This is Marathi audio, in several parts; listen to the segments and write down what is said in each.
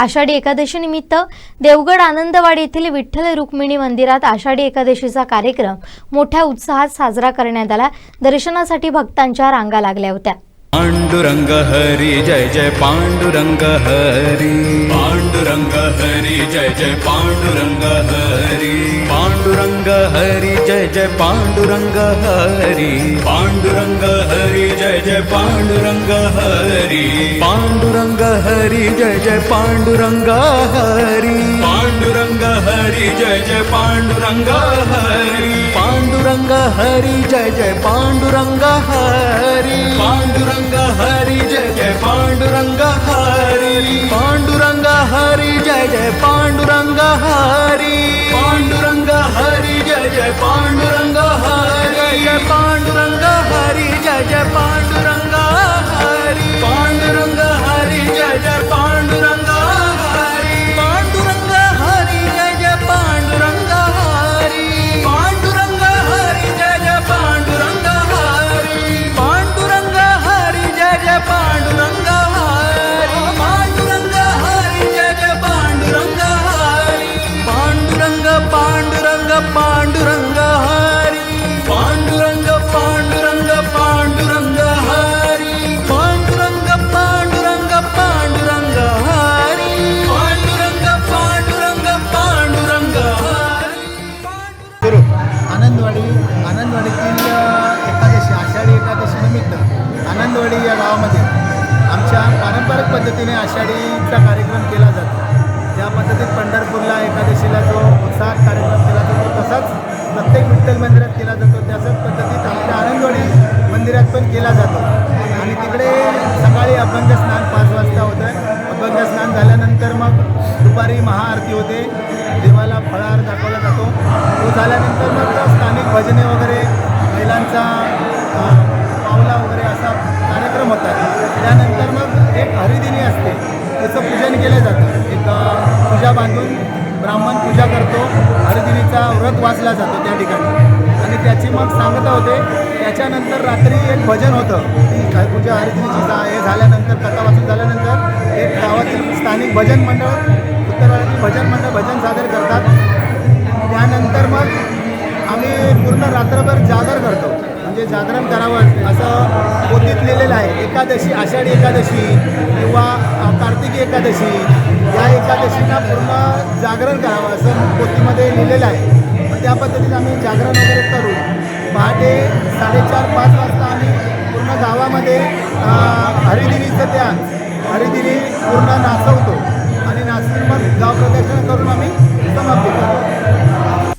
आषाढी एकादशी निमित्त देवगड आनंदवाडी येथील विठ्ठल रुक्मिणी मंदिरात आषाढी एकादशीचा कार्यक्रम मोठ्या उत्साहात साजरा करण्यात आला. दर्शनासाठी भक्तांच्या रांगा लागल्या होत्या. पांडुरंग हरी जय जय पांडुरंग हरी. पांडुरंग हरी जय जय पांडुरंग हरी. पांडुरंग हरी जय जय पांडुरंग हरी। पांडुरंग हरी जय जय पांडुरंग हरी। पांडुरंग हरी जय जय पांडुरंग हरी। पांडुरंग हरी जय जय पांडुरंग हरी। पांडुरंग हरी जय जय पांडुरंग हरी। पांडुरंग हरी जय जय पांडुरंग हरी। पांडुरंग हरी जय जय पांडुरंग आमच्या या गावामध्ये. आमच्या पारंपरिक पद्धतीने आषाढीचा कार्यक्रम केला जातो. ज्या पद्धतीत पंढरपूरला एकादशीला जो उत्साहात कार्यक्रम केला जातो तसाच प्रत्येक विठ्ठल मंदिरात केला जातो. त्याच पद्धतीत आमच्या आनंदवाडी मंदिरात पण केला जातो. आणि तिकडे सकाळी अभंग स्नान पाच वाजता होतं अभंग स्नान झाल्यानंतर मग दुपारी महाआरती होते. देवाला फळाहार दाखवला जातो. तो झाल्यानंतर मग स्थानिक भजने व्रत जातो त्या ठिकाणी. आणि त्याची मग सांगता होते त्याच्यानंतर रात्री एक भजन होतं. ती पूजा हरिदिनीची जा हे झाल्यानंतर कथा वाचून झाल्यानंतर एक गावातील स्थानिक भजन मंडळ उत्तराळातील भजन मंडळ भजन सादर करतात. त्यानंतर मग आम्ही पूर्ण रात्रभर जागर करतो. म्हणजे जागरण करावं असं पोथीत लिहिलेलं आहे. एकादशी आषाढी एकादशी किंवा कार्तिकी एकादशी या एकादशीला पूर्ण जागरण करावं असं पोथीमध्ये लिहिलेलं आहे. त्या पद्धतीने आम्ही जागरण वगैरे करू पहाटे साडेचार पाच वाजता आम्ही पूर्ण गावामध्ये हरिदिनीचं त्या हरिदिनी पूर्ण नाचवतो आणि नाचून मग गाव प्रदक्षिणा करून आम्ही समाप्ती करतो.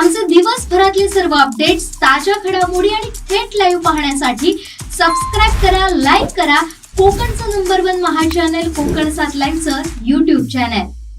आमचे दिवसभरातले सर्व अपडेट्स ताज्या घडामोडी आणि थेट लाईव्ह पाहण्यासाठी सबस्क्राईब करा लाईक करा. कोकणचं number one Maha channel Kokan सात लाईव्हचं युट्यूब चॅनल